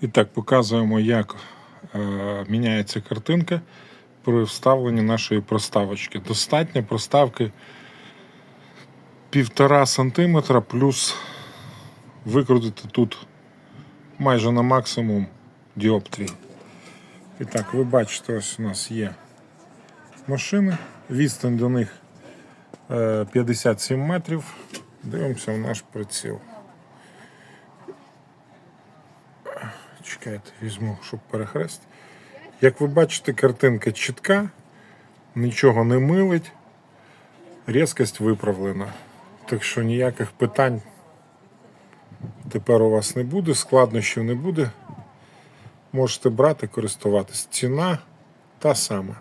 І так, показуємо, як е, міняється картинка при вставленні нашої проставочки. Достатньо проставки 1,5 см плюс викрутити тут майже на максимум діоптрії. І так, ви бачите, ось у нас є машини. Відстань до них е, 57 метрів. Дивимося в наш приціл. Чекайте, візьму, щоб перехрест. Як ви бачите, картинка чітка, нічого не милить, різкость виправлена. Так що ніяких питань тепер у вас не буде, складнощів не буде. Можете брати, користуватись. Ціна та сама.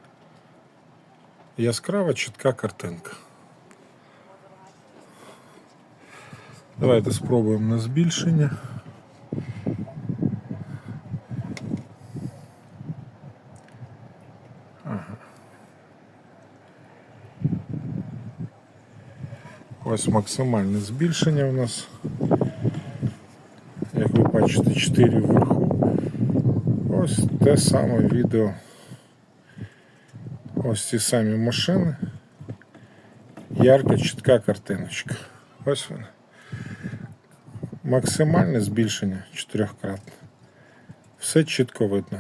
Яскрава, чітка картинка. Давайте спробуємо на збільшення. Ось максимальне збільшення у нас. Як ви бачите, 4 вверху. Ось те саме відео. Ось ці самі машини. Ярка, чітка картиночка. Ось вона. Максимальне збільшення чотирьохкратне. Все чітко видно.